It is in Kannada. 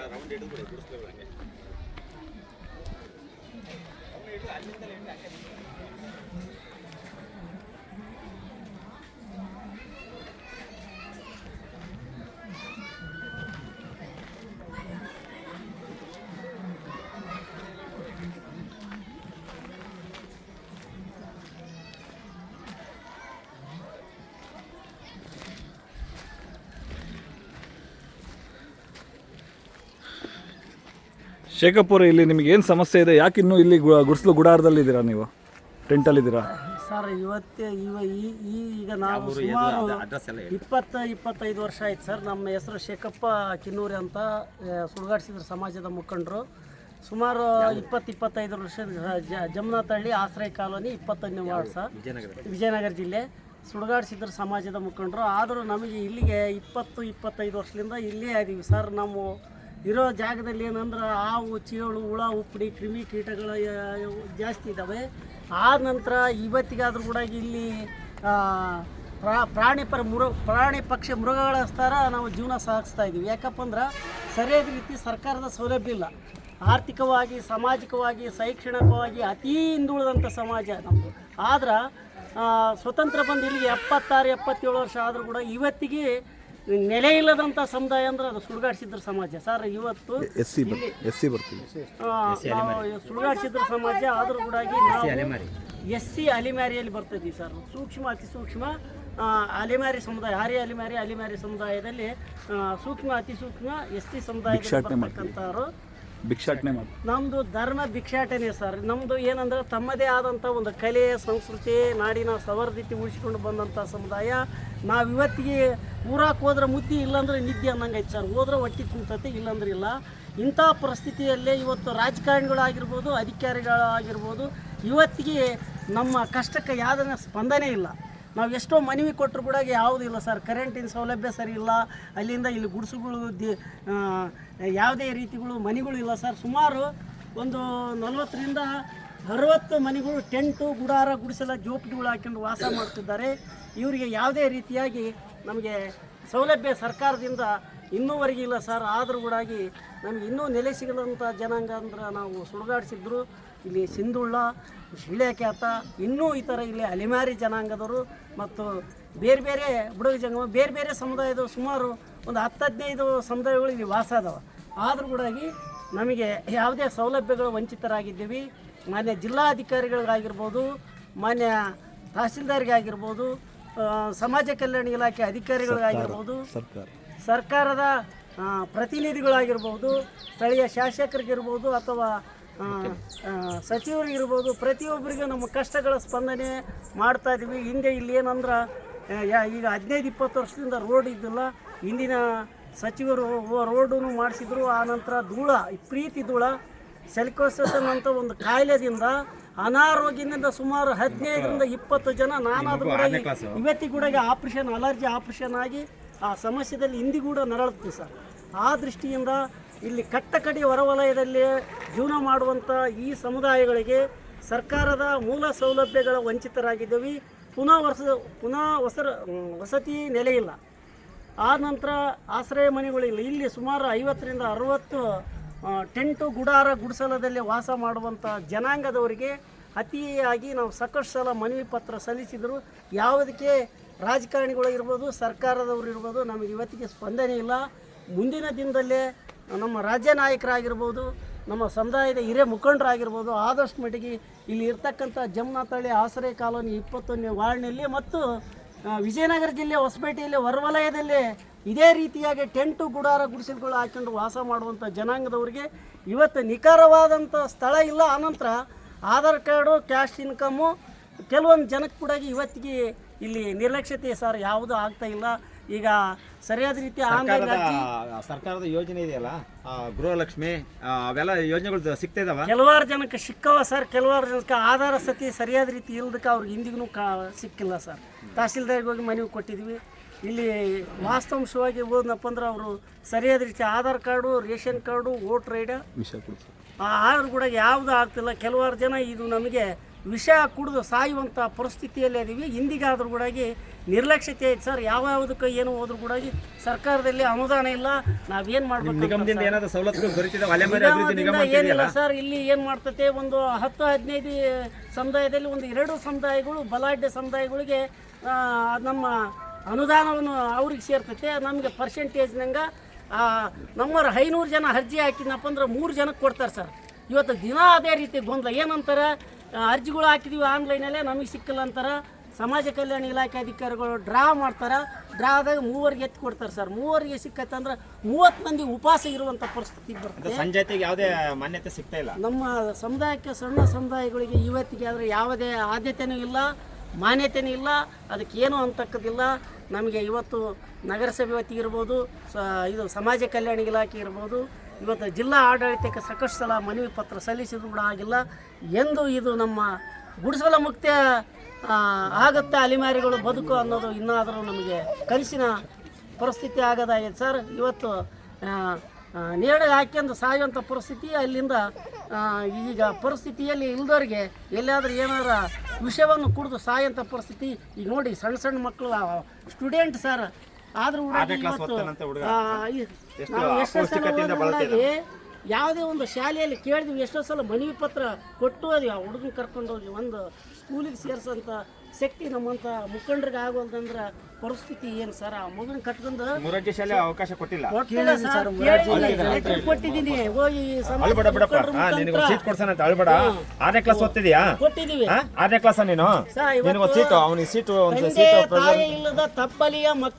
ya round itu boleh. ಶೇಖಪುರ ಇಲ್ಲಿ ನಿಮಗೆ ಏನು ಸಮಸ್ಯೆ ಇದೆ? ಯಾಕೆ ಇನ್ನು ಇಲ್ಲಿ ಗು- ಗುಡಾರದಲ್ಲಿ ಇದ್ದೀರಾ ನೀವು? ಟೆಂಟಲ್ಲಿದ್ದೀರಾ? ಸರ್ ಇವತ್ತೇ ಇವ ಈ ಈ- ಈಗ ನಾವು ಸುಮಾರು ಇಪ್ಪತ್ತ ಇಪ್ಪತ್ತೈದು ವರ್ಷ ಆಯ್ತು ಸರ್. ನಮ್ಮ ಹೆಸರು ಶೇಖಪ್ಪ ಕಿನ್ನೂರಿ ಅಂತ ಸುಳ್ಗಾಡಿಸಿದ್ರು ಸಮಾಜದ ಮುಖಂಡರು. ಸುಮಾರು ಇಪ್ಪತ್ತು ಇಪ್ಪತ್ತೈದು ವರ್ಷ ಜ- ಆಶ್ರಯ ಕಾಲೋನಿ ಇಪ್ಪತ್ತೊಂದನೇ ವಾರ್ಡ್ ಸರ್. ವಿಜಯನಗರ ಜಿಲ್ಲೆ. ಸುಳ್ಗಾಡಿಸಿದ್ರು ಸಮಾಜದ ಮುಖಂಡರು. ಆದರೂ ನಮಗೆ ಇಲ್ಲಿಗೆ ಇಪ್ಪತ್ತು ಇಪ್ಪತ್ತೈದು ವರ್ಷದಿಂದ ಇಲ್ಲೇ ಇದ್ದೀವಿ ಸರ್. ನಾವು ಇರೋ ಜಾಗದಲ್ಲಿ ಏನಂದ್ರೆ ಹಾವು ಚೇಳು, ಹುಳ, ಉಪ್ಪಡಿ, ಕ್ರಿಮಿ ಕೀಟಗಳು ಜಾಸ್ತಿ ಇದ್ದಾವೆ ಆ ನಂತರ ಇವತ್ತಿಗಾದರೂ ಕೂಡ ಇಲ್ಲಿ ಪ್ರಾ- ಪ್ರಾಣಿ ಪರ ಮೃ ಪ್ರಾಣಿ ಪಕ್ಷಿ ಮೃಗಗಳ ಸ್ಥಾರ ನಾವು ಜೀವನ ಸಾಗಿಸ್ತಾ ಇದ್ದೀವಿ. ಯಾಕಪ್ಪ ಅಂದ್ರೆ ಸರಿಯಾದ ರೀತಿ ಸರ್ಕಾರದ ಸೌಲಭ್ಯ ಇಲ್ಲ. ಆರ್ಥಿಕವಾಗಿ, ಸಾಮಾಜಿಕವಾಗಿ, ಶೈಕ್ಷಣಿಕವಾಗಿ ಅತೀ ಹಿಂದುಳಿದಂಥ ಸಮಾಜ ನಮ್ಮದು ಆದ್ರೆ ಸ್ವತಂತ್ರ ಬಂದು ಇಲ್ಲಿಗೆ ಎಪ್ಪತ್ತಾರು, ಎಪ್ಪತ್ತೇಳು ವರ್ಷ ಆದರೂ ಕೂಡ ಇವತ್ತಿಗೆ ನೆಲೆ ಇಲ್ಲದಂಥ ಸಮುದಾಯ ಅಂದ್ರೆ ಅದು ಸುಳ್ಗಾಡ್ಸಿದ್ರ ಸಮಾಜ. ಸರ್ ಇವತ್ತು ಎಸ್ ಸಿ ಎಸ್ ಸಿ ಬರ್ತೀವಿ. ಸುಳ್ಗಾಡಿಸಿದ್ರ ಸಮಾಜ ಆದರೂ ಕೂಡ ನಾವು ಎಸ್ ಸಿ ಅಲಿಮ್ಯಾರಿಯಲ್ಲಿ ಬರ್ತದೆ ಸರ್. ಸೂಕ್ಷ್ಮ ಅತಿ ಸೂಕ್ಷ್ಮ ಅಲಿಮಾರಿ ಅಲಿಮ್ಯಾರಿ ಸಮುದಾಯ ಹಾರಿ ಅಲಿಮಾರಿ ಅಲಿಮಾರಿ ಸಮುದಾಯದಲ್ಲಿ ಸೂಕ್ಷ್ಮ ಅತಿ ಸೂಕ್ಷ್ಮ ಎಸ್ ಸಿ ಸಮುದಾಯ ಭಿಕ್ಷಾಟನೆ ಮಾಡಿ ನಮ್ಮದು ಧರ್ಮ ಭಿಕ್ಷಾಟನೆ ಸರ್. ನಮ್ಮದು ಏನಂದ್ರೆ ತಮ್ಮದೇ ಆದಂಥ ಒಂದು ಕಲೆ ಸಂಸ್ಕೃತಿ ನಾಡಿನ ಸವರ್ಧಿತಿ ಉಳಿಸಿಕೊಂಡು ಬಂದಂಥ ಸಮುದಾಯ ನಾವು ಇವತ್ತಿಗೆ ಊರಕ್ಕೆ ಹೋದ್ರೆ ಮುದ್ದೆ ಇಲ್ಲಾಂದ್ರೆ ನಿದ್ದೆ ಅನ್ನಂಗೈತೆ ಸರ್. ಹೋದ್ರೆ ಹೊಟ್ಟೆ ಕುಂತತೆ ಇಲ್ಲಾಂದ್ರೆ ಇಲ್ಲ. ಇಂಥ ಪರಿಸ್ಥಿತಿಯಲ್ಲೇ ಇವತ್ತು ರಾಜಕಾರಣಿಗಳಾಗಿರ್ಬೋದು, ಅಧಿಕಾರಿಗಳಾಗಿರ್ಬೋದು, ಇವತ್ತಿಗೆ ನಮ್ಮ ಕಷ್ಟಕ್ಕೆ ಯಾವುದನ್ನ ಸ್ಪಂದನೆ ಇಲ್ಲ. ನಾವು ಎಷ್ಟೋ ಮನವಿ ಕೊಟ್ಟರು ಕೂಡ ಯಾವುದಿಲ್ಲ ಸರ್. ಕರೆಂಟಿನ ಸೌಲಭ್ಯ ಸರಿ ಇಲ್ಲ. ಅಲ್ಲಿಂದ ಇಲ್ಲಿ ಗುಡಿಸುಗಳು ಯಾವುದೇ ರೀತಿಗಳು ಮನೆಗಳು ಇಲ್ಲ ಸರ್. ಸುಮಾರು ಒಂದು ನಲವತ್ತರಿಂದ ಅರವತ್ತು ಮನೆಗಳು, ಟೆಂಟು, ಗುಡಾರ, ಗುಡಿಸಲ, ಜೋಪಡಿಗಳು ಹಾಕೊಂಡು ವಾಸ ಮಾಡ್ತಿದ್ದಾರೆ. ಇವರಿಗೆ ಯಾವುದೇ ರೀತಿಯಾಗಿ ನಮಗೆ ಸೌಲಭ್ಯ ಸರ್ಕಾರದಿಂದ ಇನ್ನೂವರೆಗೆ ಇಲ್ಲ ಸರ್. ಆದರೂ ಕೂಡ ನಮಗೆ ಇನ್ನೂ ನೆಲೆ ಸಿಗದಂಥ ಜನಾಂಗ ಅಂದ್ರೆ ನಾವು ಸುಡುಗಾಡಿಸಿದ್ರು. ಇಲ್ಲಿ ಸಿಂಧುಳ್ಳ ಶಿಳೆಖ್ಯಾತ ಇನ್ನೂ ಈ ಥರ ಇಲ್ಲಿ ಅಲಿಮಾರಿ ಜನಾಂಗದವರು ಮತ್ತು ಬೇರೆ ಬೇರೆ ಬುಡಗ ಜಂಗಮ, ಬೇರೆ ಬೇರೆ ಸಮುದಾಯದವರು ಸುಮಾರು ಒಂದು ಹತ್ತು ಹದಿನೈದು ಸಮುದಾಯಗಳು ಇಲ್ಲಿ ವಾಸ ಅದಾವೆ. ಆದರೂ ಕೂಡ ನಮಗೆ ಯಾವುದೇ ಸೌಲಭ್ಯಗಳು ವಂಚಿತರಾಗಿದ್ದೀವಿ. ಮಾನ್ಯ ಜಿಲ್ಲಾಧಿಕಾರಿಗಳಿಗಾಗಿರ್ಬೋದು ಮಾನ್ಯ ತಹಸೀಲ್ದಾರ್ಗಾಗಿರ್ಬೋದು ಸಮಾಜ ಕಲ್ಯಾಣ ಇಲಾಖೆ ಅಧಿಕಾರಿಗಳಿಗಾಗಿರ್ಬೋದು ಸರ್ಕಾರ ಸರ್ಕಾರದ ಪ್ರತಿನಿಧಿಗಳಾಗಿರ್ಬೋದು ಸ್ಥಳೀಯ ಶಾಸಕರಿಗಿರ್ಬೋದು ಅಥವಾ ಸಚಿವರಿಗಿರ್ಬೋದು ಪ್ರತಿಯೊಬ್ಬರಿಗೂ ನಮ್ಮ ಕಷ್ಟಗಳ ಸ್ಪಂದನೆ ಮಾಡ್ತಾ ಇದ್ದೀವಿ ಹಿಂದೆ ಇಲ್ಲಿ ಏನಂದ್ರೆ ಈಗ ಹದಿನೈದು ಇಪ್ಪತ್ತು ವರ್ಷದಿಂದ ರೋಡ್ ಇದ್ದಿಲ್ಲ. ಹಿಂದಿನ ಸಚಿವರು ರೋಡನ್ನು ಮಾಡಿಸಿದ್ರು. ಆ ನಂತರ ಧೂಳ ಪ್ರೀತಿ ಧೂಳ. ಸೆಲ್ಕೋಸಸ್ ಅಂತ ಒಂದು ಕಾಯಿಲೆದಿಂದ ಅನಾರೋಗ್ಯದಿಂದ ಸುಮಾರು ಹದಿನೈದರಿಂದ ಇಪ್ಪತ್ತು ಜನ ನಾನಾದರೂ ಕೂಡ ಇವತ್ತಿಗೂ ಕೂಡ ಆಪ್ರೇಷನ್ ಅಲರ್ಜಿ ಆಪ್ರೇಷನ್ ಆಗಿ ಆ ಸಮಸ್ಯೆದಲ್ಲಿ ಹಿಂದಿಗೂಡ ಕೂಡ ನರಳುತ್ತೆ ಸರ್. ಆ ದೃಷ್ಟಿಯಿಂದ ಇಲ್ಲಿ ಕಟ್ಟಕಡಿ ಹೊರವಲಯದಲ್ಲಿ ಜೀವನ ಮಾಡುವಂಥ ಈ ಸಮುದಾಯಗಳಿಗೆ ಸರ್ಕಾರದ ಮೂಲ ಸೌಲಭ್ಯಗಳ ವಂಚಿತರಾಗಿದ್ದೀವಿ. ಪುನಃ ವರ್ಷ ಪುನಃ ಹೊಸರ ವಸತಿ ನೆಲೆ ಇಲ್ಲ ಆ ನಂತರ ಆಶ್ರಯ ಮನೆಗಳಿಲ್ಲ. ಇಲ್ಲಿ ಸುಮಾರು ಐವತ್ತರಿಂದ ಅರವತ್ತು ಟೆಂಟು ಗುಡಾರ ಗುಡಿಸಲದಲ್ಲಿ ವಾಸ ಮಾಡುವಂಥ ಜನಾಂಗದವರಿಗೆ ಅತಿಯಾಗಿ ನಾವು ಸಾಕಷ್ಟು ಸಲ ಮನವಿ ಪತ್ರ ಸಲ್ಲಿಸಿದರು. ಯಾವುದಕ್ಕೆ ರಾಜಕಾರಣಿಗಳು ಇರ್ಬೋದು, ಸರ್ಕಾರದವರು ಇರ್ಬೋದು, ನಮಗೆ ಇವತ್ತಿಗೆ ಸ್ಪಂದನೆ ಇಲ್ಲ. ಮುಂದಿನ ದಿನದಲ್ಲೇ ನಮ್ಮ ರಾಜ್ಯ ನಾಯಕರಾಗಿರ್ಬೋದು, ನಮ್ಮ ಸಮುದಾಯದ ಹಿರಿಯ ಮುಖಂಡರಾಗಿರ್ಬೋದು, ಆದಷ್ಟು ಮಟ್ಟಿಗೆ ಇಲ್ಲಿ ಇರ್ತಕ್ಕಂಥ ಜಮುನಾಥಳ್ಳಿ ಆಸರೆ ಕಾಲೋನಿ ಇಪ್ಪತ್ತೊಂದನೇ ವಾರ್ಡ್ನಲ್ಲಿ ಮತ್ತು ವಿಜಯನಗರ ಜಿಲ್ಲೆ ಹೊಸಪೇಟೆಯಲ್ಲಿ, ಹೊರವಲಯದಲ್ಲಿ ಇದೇ ರೀತಿಯಾಗಿ ಟೆಂಟು ಗುಡಾರ ಗುಡಿಸಲುಗಳು ಹಾಕೊಂಡು ವಾಸ ಮಾಡುವಂಥ ಜನಾಂಗದವರಿಗೆ ಇವತ್ತು ನಿಖರವಾದಂಥ ಸ್ಥಳ ಇಲ್ಲ. ಆನಂತರ ಆಧಾರ್ ಕಾರ್ಡು, ಕ್ಯಾಶ್ ಇನ್ಕಮ್ಮು, ಕೆಲವೊಂದು ಜನಕ್ಕೆ ಕೂಡ ಇವತ್ತಿಗೆ ಇಲ್ಲಿ ನಿರ್ಲಕ್ಷ್ಯತೆ ಸರ್ ಯಾವುದೂ ಆಗ್ತಾ ಇಲ್ಲ. ಈಗ ಸರಿಯಾದ ರೀತಿ ಆನ್ಲೈನ್ ಹಾಕಿ ಸರ್ಕಾರದ ಯೋಜನೆ ಇದೆಯಲ್ಲ? ಆ, ಗೃಹಲಕ್ಷ್ಮಿ ಆ, ಅವೆಲ್ಲ ಯೋಜನೆಗಳು ಸಿಗ್ತಾ ಇದಾವ? ಕೆಲವಾರು ಜನಕ್ಕೆ ಸಿಕ್ಕವ ಸರ್ ಕೆಲವಾರು ಜನಕ್ಕೆ ಆಧಾರ ಸತಿ ಸರಿಯಾದ ರೀತಿ ಇಲ್ದಕ್ಕೆ ಅವ್ರಿಗೆ ಇಂದಿಗೂ ಕಾ ಸಿಕ್ಕಿಲ್ಲ ಸರ್. ತಹಸೀಲ್ದಾರ್ಗೆ ಹೋಗಿ ಮನವಿ ಕೊಟ್ಟಿದ್ವಿ. ಇಲ್ಲಿ ವಾಸ್ತವಾಂಶವಾಗಿ ಹೋದ್ನಪ್ಪ ಅಂದ್ರೆ ಅವರು ಸರಿಯಾದ ರೀತಿ Aadhaar card ration card voter ID ಆ ಆಧಾರ್ ಆದ್ರೂ ಕೂಡ ಯಾವುದು ಆಗ್ತಿಲ್ಲ. ಕೆಲವಾರು ಜನ ಇದು ನಮಗೆ ವಿಷ ಕುಡಿದು ಸಾಯುವಂಥ ಪರಿಸ್ಥಿತಿಯಲ್ಲಿ ಅದೀವಿ ಹಿಂದಿಗಾದ್ರೂ ಕೂಡ ನಿರ್ಲಕ್ಷ್ಯತೆ ಐತೆ ಸರ್. ಯಾವ ಯಾವುದಕ್ಕೆ ಏನು ಹೋದ್ರೂ ಕೂಡ ಸರ್ಕಾರದಲ್ಲಿ ಅನುದಾನ ಇಲ್ಲ. ನಾವೇನು ಮಾಡ್ಬೇಕು ಏನಿಲ್ಲ ಸರ್. ಇಲ್ಲಿ ಏನು ಮಾಡ್ತತೆ? ಒಂದು ಹತ್ತು ಹದಿನೈದು ಸಮುದಾಯದಲ್ಲಿ ಒಂದು ಎರಡು ಸಮುದಾಯಗಳು ಬಲಾಢ್ಯ ಸಮುದಾಯಗಳಿಗೆ ನಮ್ಮ ಅನುದಾನವನ್ನು ಅವ್ರಿಗೆ ಸೇರ್ತತೆ. ನಮಗೆ ಪರ್ಸೆಂಟೇಜ್ನಂಗೆ ನಮ್ಮವ್ರ ಐನೂರು ಜನ ಅರ್ಜಿ ಹಾಕಿದ್ನಪ್ಪ ಅಂದ್ರೆ ಮೂರು ಜನಕ್ಕೆ ಕೊಡ್ತಾರೆ ಸರ್. ಇವತ್ತು ದಿನ ಅದೇ ರೀತಿ ಗೊಂದಲ. ಏನಂತಾರೆ? ಅರ್ಜಿಗಳು ಹಾಕಿದೀವಿ ಆನ್ಲೈನಲ್ಲೇ ನಮಗೆ ಸಿಕ್ಕಿಲ್ಲ ಅಂತಾರೆ. ಸಮಾಜ ಕಲ್ಯಾಣ ಇಲಾಖೆ ಅಧಿಕಾರಿಗಳು ಡ್ರಾ ಮಾಡ್ತಾರೆ. ಡ್ರಾದಾಗ ಮೂವರಿಗೆ ಎತ್ತಿ ಕೊಡ್ತಾರೆ ಸರ್. ಮೂವರಿಗೆ ಸಿಕ್ಕತ್ತಂದ್ರೆ ಮೂವತ್ತು ಮಂದಿ ಉಪವಾಸ ಇರುವಂಥ ಪರಿಸ್ಥಿತಿ ಬರ್ತದೆ. ಸಂಜಾತಿಗೆ ಯಾವುದೇ ಮಾನ್ಯತೆ ಸಿಗ್ತಾ ಇಲ್ಲ. ನಮ್ಮ ಸಮುದಾಯಕ್ಕೆ ಸಣ್ಣ ಸಮುದಾಯಗಳಿಗೆ ಇವತ್ತಿಗೆ ಆದರೆ ಯಾವುದೇ ಆದ್ಯತೆಯೂ ಇಲ್ಲ ಮಾನ್ಯತೆಯೂ ಇಲ್ಲ ಅದಕ್ಕೆ ಏನು ಅಂತಕ್ಕದಿಲ್ಲ ನಮಗೆ ಇವತ್ತು ನಗರಸಭೆ ವತಿಗೆ ಇರ್ಬೋದು ಸ ಇದು ಸಮಾಜ ಕಲ್ಯಾಣ ಇಲಾಖೆ ಇರ್ಬೋದು ಇವತ್ತು ಜಿಲ್ಲಾ ಆಡಳಿತಕ್ಕೆ ಸಾಕಷ್ಟು ಸಲ ಮನವಿ ಪತ್ರ ಸಲ್ಲಿಸಿದ್ರು ಕೂಡ ಆಗಿಲ್ಲ. ಎಂದು ಇದು ನಮ್ಮ ಗುಡಿಸಲ ಮುಕ್ತ ಆಗತ್ತೆ ಅಲೆಮಾರಿಗಳು ಬದುಕು ಅನ್ನೋದು ಇನ್ನಾದರೂ ನಮಗೆ ಕನಸಿನ ಪರಿಸ್ಥಿತಿ ಆಗೋದಾಗಿದೆ ಸರ್. ಇವತ್ತು ನೇರಳೆ ಹಾಕ್ಯಂದು ಸಾಯುವಂಥ ಪರಿಸ್ಥಿತಿ ಅಲ್ಲಿಂದ ಈಗ ಪರಿಸ್ಥಿತಿಯಲ್ಲಿ ಇಲ್ದವ್ರಿಗೆ ಎಲ್ಲಾದರೂ ಏನಾರ ವಿಷಯವನ್ನು ಕುಡಿದು ಸಾಯೋಂಥ ಪರಿಸ್ಥಿತಿ ಈಗ ನೋಡಿ ಸಣ್ಣ ಸಣ್ಣ ಮಕ್ಕಳು ಸ್ಟೂಡೆಂಟ್ ಸರ್. ಆದರೂ ಇವತ್ತು ಈ- ಎಷ್ಟು ನಾವು ಎಷ್ಟೋ ಸಲ ಅಪೌಷ್ಟಿಕತೆಯಿಂದ ಯಾವುದೇ ಒಂದು ಶಾಲೆಯಲ್ಲಿ ಕೇಳಿದ್ವಿ ಎಷ್ಟೋ ಸಲ ಮನವಿ ಪತ್ರ ಕೊಟ್ಟು ಅದು ಆ ಹುಡುಗನ ಕರ್ಕೊಂಡು ಹೋಗಿ ಒಂದು ಸ್ಕೂಲಿಗೆ ಸೇರ್ಸಂತ ಶಕ್ತಿ ನಮ್ಮಂಥ ಮುಖಂಡರಿಗೆ ಆಗೋಲ್ದಂದ್ರೆ ಪರಿಸ್ಥಿತಿ ಏನು ಸರ್? ಆ ಮಗನ ಕಟ್ಕೊಂಡು ಮುರಾರ್ಜಿ ಶಾಲೆ ಅವಕಾಶ ಕೊಟ್ಟಿಲ್ಲ. ಕೊಟ್ಟಿಲ್ಲ ಸರ್, ಕೇಳಿದ್ದೀನಿ, ಲೆಟರ್ ಕೊಟ್ಟಿದ್ದೀನಿ. ಹೋಗಿ ಸಮಾಜ ಅಳ್ಬೇಡ ಬಿಡಪ್ಪ ಮುಖಂಡ್ರ ಹಾ ನಿನಗೆ ಮುಖಾಂತರ ಸೀಟ್ ಕೊಡ್ಸೋಣ ಅಂತ ಅಳ್ಬೇಡ. ಆರನೇ ಕ್ಲಾಸ್ ಓದ್ತಿದ್ಯಾ? ಕೊಟ್ಟಿದ್ದೀವಿ. ಹಾ ಆರನೇ ಕ್ಲಾಸ್ ನೀನು? ಸರ್, ಇವತ್ತು ನಿನಗೊಂದು ಸೀಟು ಅವನಿಗೆ ಸೀಟು ಒಂದು ತಂದೆ ಸೀಟು ತಾಯಿ ಇಲ್ಲದ ತಪ್ಪಲಿಯ ಮಕ್ಕಳು